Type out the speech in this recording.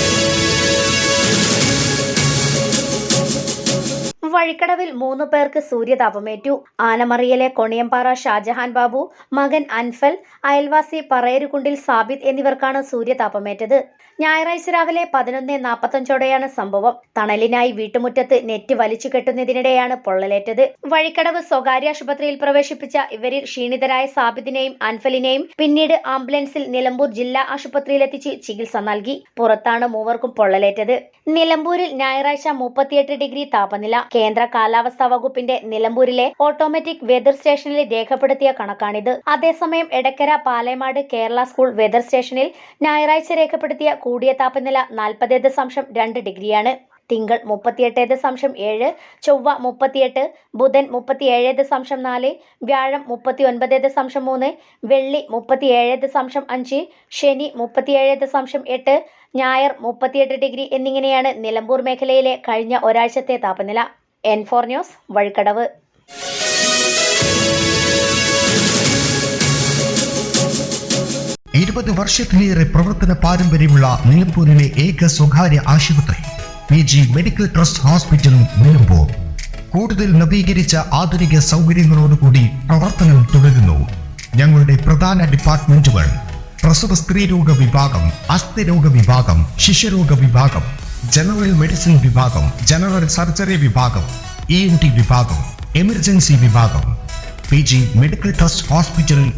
Thank you. വഴിക്കടവിൽ മൂന്നു പേർക്ക് സൂര്യതാപമേറ്റു. ആനമറിയലെ കൊണിയമ്പാറ ഷാജഹാൻ ബാബു മകൻ അൻഫൽ അയൽവാസി പറയരുകുണ്ടിൽ സാബിദ് എന്നിവർക്കാണ് സൂര്യതാപമേറ്റത്. ഞായറാഴ്ച രാവിലെ പതിനൊന്ന് നാൽപ്പത്തഞ്ചോടെയാണ് സംഭവം. തണലിനായി വീട്ടുമുറ്റത്ത് നെറ്റ് വലിച്ചു കെട്ടുന്നതിനിടെയാണ് പൊള്ളലേറ്റത്. വഴിക്കടവ് സ്വകാര്യ ആശുപത്രിയിൽ പ്രവേശിപ്പിച്ച ഇവരിൽ ക്ഷീണിതരായ സാബിദിനെയും അൻഫലിനെയും പിന്നീട് ആംബുലൻസിൽ നിലമ്പൂർ ജില്ലാ ആശുപത്രിയിലെത്തിച്ച് ചികിത്സ നൽകി. പുറത്താണ് മൂവർക്കും പൊള്ളലേറ്റത്. നിലമ്പൂരിൽ ഞായറാഴ്ച മുപ്പത്തിയെട്ട് ഡിഗ്രി താപനില. കേന്ദ്ര കാലാവസ്ഥാ വകുപ്പിന്റെ നിലമ്പൂരിലെ ഓട്ടോമാറ്റിക് വെതർ സ്റ്റേഷനിൽ രേഖപ്പെടുത്തിയ കണക്കാണിത്. അതേസമയം എടക്കര പാലയമാട് കേരള സ്കൂൾ വെതർ സ്റ്റേഷനിൽ ഞായറാഴ്ച രേഖപ്പെടുത്തിയ കൂടിയ താപനില നാൽപ്പത് ദശാംശം രണ്ട് ഡിഗ്രിയാണ്. തിങ്കൾ മുപ്പത്തിയെട്ട് ദശാംശം ഏഴ് ചൊവ്വ മുപ്പത്തിയെട്ട് ബുധൻ മുപ്പത്തിയേഴ് ദശാംശം നാല് വ്യാഴം മുപ്പത്തി ഒൻപത് ദശാംശം മൂന്ന് വെള്ളി മുപ്പത്തിയേഴ് ദശാംശം അഞ്ച് ശനി മുപ്പത്തിയേഴ് ദശാംശം എട്ട് ഞായർ മുപ്പത്തിയെട്ട് ഡിഗ്രി എന്നിങ്ങനെയാണ് നിലമ്പൂർ മേഖലയിലെ കഴിഞ്ഞ ഒരാഴ്ചത്തെ താപനില. N four news Vazhikkadavu. ഇരുപത് വർഷത്തിലേറെ പ്രവർത്തന പാരമ്പര്യമുള്ള നിലമ്പൂരിലെ ഏക സ്വകാര്യ ആശുപത്രി P G medical trust hospital Nilambur. കൂടുതൽ നവീകരിച്ച ആധുനിക സൗകര്യങ്ങളോടുകൂടി പ്രവർത്തനം തുടരുന്നു. ഞങ്ങളുടെ പ്രധാന ഡിപ്പാർട്ട്മെന്റുകൾ പ്രസവ സ്ത്രീരോഗ വിഭാഗം അസ്ഥിരോഗ വിഭാഗം ശിശുരോഗ വിഭാഗം ജനറൽ മെഡിസിൻ വിഭാഗം ജനറൽ സർജറി വിഭാഗം ഇ എൻ ടി വിഭാഗം എമർജൻസി വിഭാഗം P G medical trust hospital